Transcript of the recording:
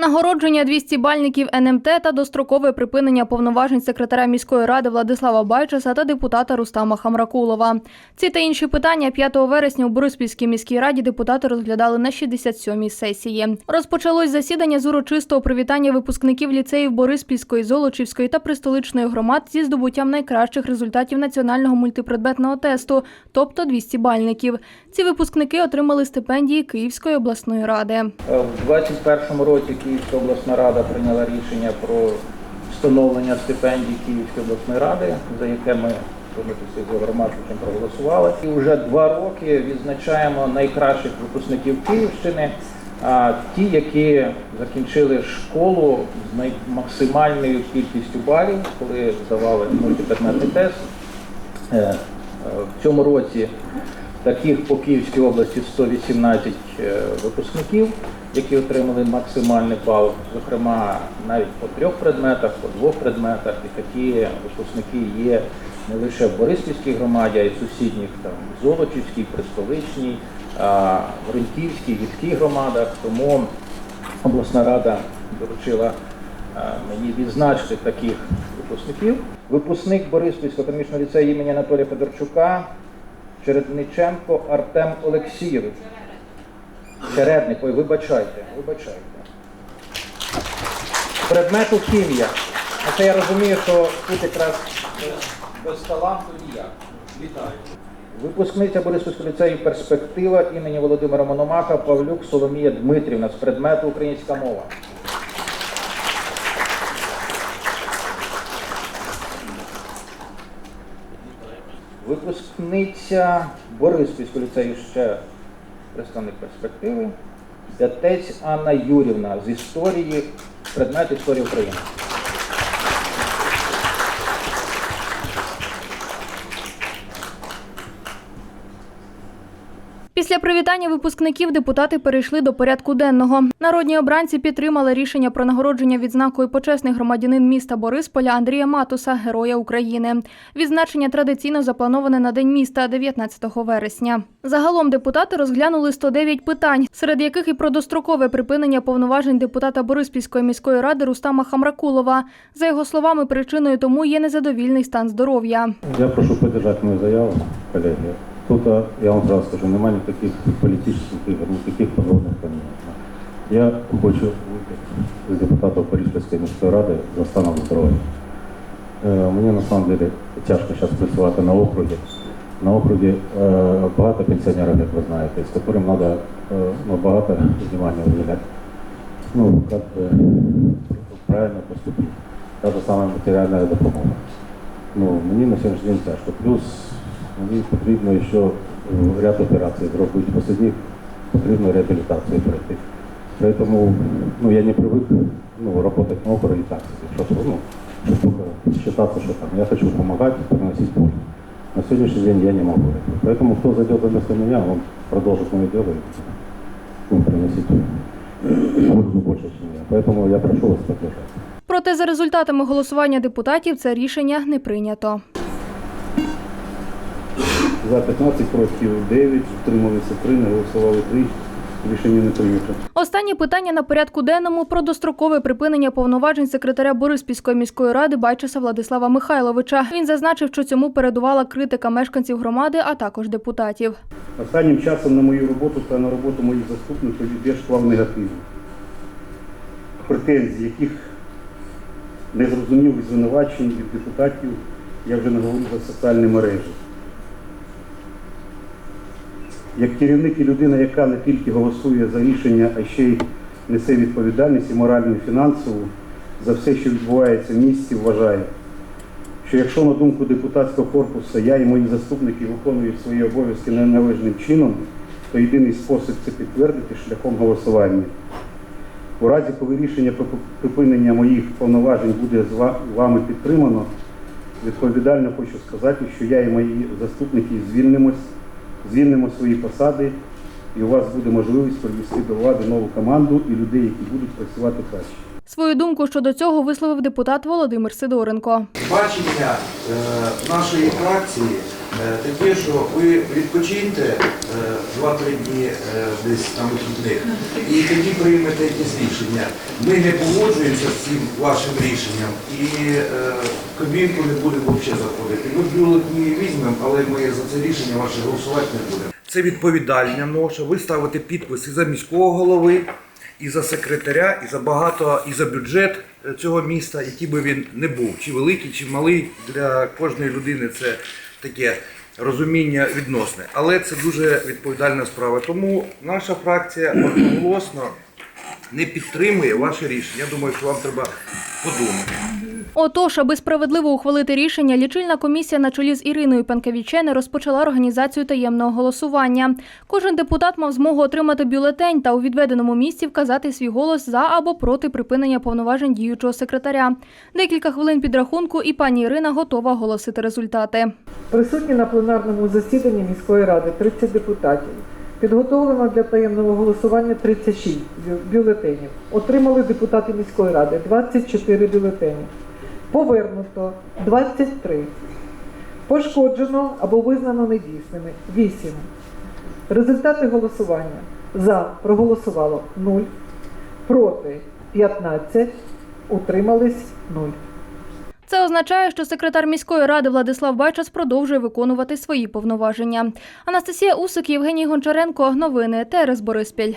Нагородження 200 бальників НМТ та дострокове припинення повноважень секретаря міської ради Владислава Байчеса та депутата Рустама Хамракулова. Ці та інші питання 5 вересня у Бориспільській міській раді депутати розглядали на 67-й сесії. Розпочалось засідання з урочистого привітання випускників ліцеїв Бориспільської, Золочівської та Пристоличної громад зі здобуттям найкращих результатів національного мультипредметного тесту, тобто 200 бальників. Ці випускники отримали стипендії Київської обласної ради. Е, В 2021 році Київська обласна рада прийняла рішення про встановлення стипендій Київської обласної ради, за яке ми з громадським проголосували. І вже два роки відзначаємо найкращих випускників Київщини, а ті, які закінчили школу з максимальною кількістю балів, коли здавали мультипредметний тест. Е, е, В цьому році таких по Київській області 118 е, випускників, які отримали максимальний бал, зокрема навіть по трьох предметах, по двох предметах. І такі випускники є не лише в Бориспільській громаді, а й сусідніх там Золочівській, Пристоличній, а, Гринківській, громадах. Тому обласна рада доручила е, мені відзначити таких випускників. Випускник Бориспільського економічного ліцею імені Анатолія Федорчука, Чередниченко Артем Олексійович. Чередник, ой, вибачайте, вибачайте. Предмету хімія. Ну, Це я розумію, що тут якраз без таланту ніяк. Вітаю. Випускниця Бориспільського ліцею перспектива імені Володимира Мономаха Павлюк Соломія Дмитрівна з предмету українська мова. Випускниця Бориспільського ліцею ще представник перспективи. Дятець Анна Юрівна з історії, предмет історії України. Після привітання випускників депутати перейшли до порядку денного. Народні обранці підтримали рішення про нагородження відзнакою почесний громадянин міста Борисполя Андрія Матуса, Героя України. Відзначення традиційно заплановане на день міста 19 вересня. Загалом депутати розглянули 109 питань, серед яких і про дострокове припинення повноважень депутата Бориспільської міської ради Рустама Хамракулова. За його словами, причиною тому є незадовільний стан здоров'я. Я прошу поддержать мою заяву, коллеги. Тут, я вам сразу скажу, немає никаких політичних ігор, никаких подводних камней. Я хочу з депутатів Парижської міської ради за станом здоров'я. Е, Мені на тяжко зараз працювати на округі. На округі е, багато пенсіонерів, як ви знаєте, з яким треба ну, багато внимання уделяти. Ну, бы правильно поступити. Та ж саме матеріальна допомога. Ну, мені на сьогоднішній день тяжко. Плюс мені потрібно ще е, ряд операцій зробити. Посидів, потрібно реабілітацію пройти. Поэтому ну, я не привык ну, работать на округе так, чтобы, ну, чтобы только считаться, что там я хочу помогать, приносить пользу. На сегодняшний день я не могу это. Поэтому кто зайдет вместо меня, он продолжит мое дело и ну, приносить пользу больше, чем я. Поэтому я прошу вас поддержать. Проте за результатами голосування депутатів це рішення не прийнято. За 15, проти 9, утрималися 3, не голосували 3. Рішення не прийнято. Останнє питання на порядку денному про дострокове припинення повноважень секретаря Бориспільської міської ради Байчеса Владислава Михайловича. Він зазначив, що цьому передувала критика мешканців громади, а також депутатів. Останнім часом на мою роботу та на роботу моїх заступників йде шквал негативу. Претензій, яких незрозумілих звинувачень від депутатів, я вже не говорю за соціальні мережі. Як керівник і людина, яка не тільки голосує за рішення, а ще й несе відповідальність і моральну, і фінансову за все, що відбувається в місті, вважаю, що якщо на думку депутатського корпусу я і мої заступники виконують свої обов'язки неналежним чином, то єдиний спосіб це підтвердити шляхом голосування. У разі, коли рішення про припинення моїх повноважень буде з вами підтримано, відповідально хочу сказати, що я і мої заступники звільнимось, звільнимо свої посади, і у вас буде можливість привести до влади нову команду і людей, які будуть працювати краще. Свою думку щодо цього висловив депутат Володимир Сидоренко. бачення е, нашої фракції Таке, що ви відпочиньте е, 2-3 дні е, десь там вихідних і тоді приймете якісь рішення. Ми не погоджуємося з цим вашим рішенням і е, в кабінку не будемо взагалі заходити. Ми бюлетні візьмемо, але ми за це рішення ваше голосувати не будемо. Це відповідальна ноша. Ви ставите підпис і за міського голови, і за секретаря, і за багато, і за бюджет е, цього міста, який би він не був, чи великий, чи малий для кожної людини це таке розуміння відносне. Але це дуже відповідальна справа. Тому наша фракція одноголосно не підтримує ваше рішення. Я думаю, що вам треба подумати. Отож, аби справедливо ухвалити рішення, лічильна комісія на чолі з Іриною Панкевічене розпочала організацію таємного голосування. Кожен депутат мав змогу отримати бюлетень та у відведеному місці вказати свій голос за або проти припинення повноважень діючого секретаря. Декілька хвилин підрахунку, і пані Ірина готова оголосити результати. Присутні на пленарному засіданні міської ради 30 депутатів. Підготовлено для таємного голосування 36 бюлетенів. Отримали депутати міської ради 24 бюлетені. Повернуто 23. Пошкоджено або визнано недійсними 8. Результати голосування. За проголосувало 0, проти 15, утримались 0. Це означає, що секретар міської ради Владислав Байчас продовжує виконувати свої повноваження. Анастасія Усик, Євгеній Гончаренко. Новини ТРС Бориспіль.